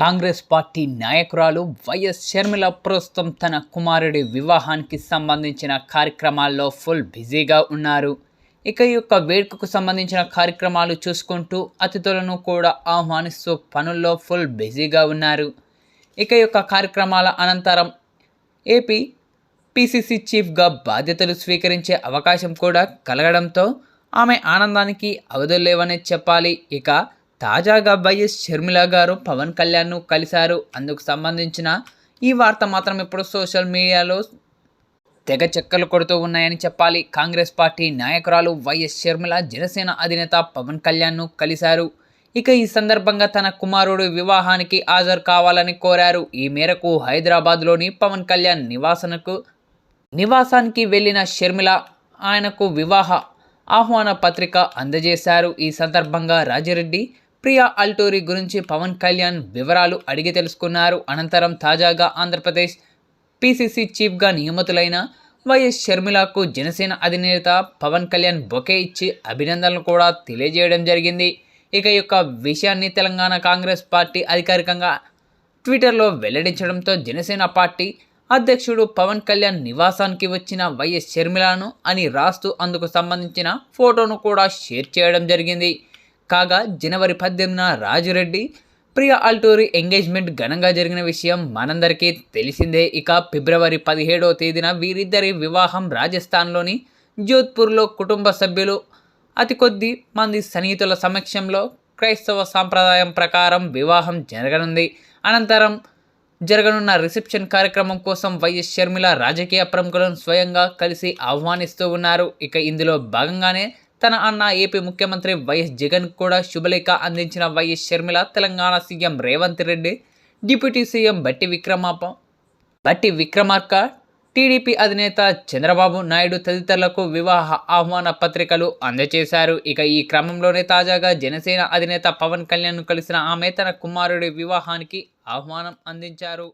Congress party నాయకురాలు YS Sharmila ప్రస్తుతం తన కుమారుడి వివాహానికి సంబంధించిన కార్యక్రమాల్లో ఫుల్ బిజీగా ఉన్నారు. ఇక ఈ యొక్క వేడుకకు సంబంధించిన కార్యక్రమాలు చూసుకుంటూ అతిథులను కూడా ఆహ్వానిస్తూ పనుల్లో ఫుల్ బిజీగా ఉన్నారు. ఇక యొక్క కార్యక్రమాల అనంతరం ఏపీ పిసిసి చీఫ్గా బాధ్యతలు స్వీకరించే అవకాశం కూడా కలగడంతో ఆమె ఆనందానికి అవధులు లేవనే చెప్పాలి. ఇక తాజాగా వైఎస్ షర్మిల గారు పవన్ కళ్యాణ్ను కలిశారు. అందుకు సంబంధించిన ఈ వార్త మాత్రం ఇప్పుడు సోషల్ మీడియాలో తెగ చెక్కలు కొడుతూ ఉన్నాయని చెప్పాలి. కాంగ్రెస్ పార్టీ నాయకురాలు వైఎస్ షర్మిల జనసేన అధినేత పవన్ కళ్యాణ్ను కలిశారు. ఇక ఈ సందర్భంగా తన కుమారుడు వివాహానికి హాజరు కావాలని కోరారు. ఈ మేరకు హైదరాబాద్లోని పవన్ కళ్యాణ్ నివాసనకు నివాసానికి వెళ్ళిన షర్మిల ఆయనకు వివాహ ఆహ్వాన పత్రిక అందజేశారు. ఈ సందర్భంగా రాజిరెడ్డి ప్రియా అల్టూరి గురించి పవన్ కళ్యాణ్ వివరాలు అడిగి తెలుసుకున్నారు. అనంతరం తాజాగా ఆంధ్రప్రదేశ్ పిసిసి చీఫ్గా నియమితులైన వైఎస్ షర్మిలకు జనసేన అధినేత పవన్ కళ్యాణ్ బొకే ఇచ్చి అభినందనలు కూడా తెలియజేయడం జరిగింది. ఇక యొక్క విషయాన్ని తెలంగాణ కాంగ్రెస్ పార్టీ అధికారికంగా ట్విట్టర్లో వెల్లడించడంతో జనసేన పార్టీ అధ్యక్షుడు పవన్ కళ్యాణ్ నివాసానికి వచ్చిన వైఎస్ షర్మిలను అని రాస్తూ అందుకు సంబంధించిన ఫోటోను కూడా షేర్ చేయడం జరిగింది. కాగా జనవరి పద్దెనిమిదిన రాజురెడ్డి ప్రియ అల్టూరి ఎంగేజ్మెంట్ ఘనంగా జరిగిన విషయం మనందరికీ తెలిసిందే. ఇక ఫిబ్రవరి పదిహేడవ తేదీన వీరిద్దరి వివాహం రాజస్థాన్లోని జోధ్పూర్లో కుటుంబ సభ్యులు అతి కొద్ది మంది సన్నిహితుల సమక్షంలో క్రైస్తవ సాంప్రదాయం ప్రకారం వివాహం జరగనుంది. అనంతరం జరగనున్న రిసెప్షన్ కార్యక్రమం కోసం వైఎస్ షర్మిల రాజకీయ ప్రముఖులను స్వయంగా కలిసి ఆహ్వానిస్తూ ఉన్నారు. ఇక ఇందులో భాగంగానే తన అన్న ఏపీ ముఖ్యమంత్రి వైఎస్ జగన్ కూడా శుభలేఖ అందించిన YS Sharmila Telangana CM Revanth Reddy deputy CM Bhatti Vikramarka Bhatti Vikramarka TDP అధినేత చంద్రబాబు నాయుడు తదితరులకు వివాహ ఆహ్వాన పత్రికలు అందజేశారు. ఇక ఈ క్రమంలోనే తాజాగా జనసేన అధినేత పవన్ కళ్యాణ్ కలిసిన ఆమె తన కుమారుడి వివాహానికి ఆహ్వానం అందించారు.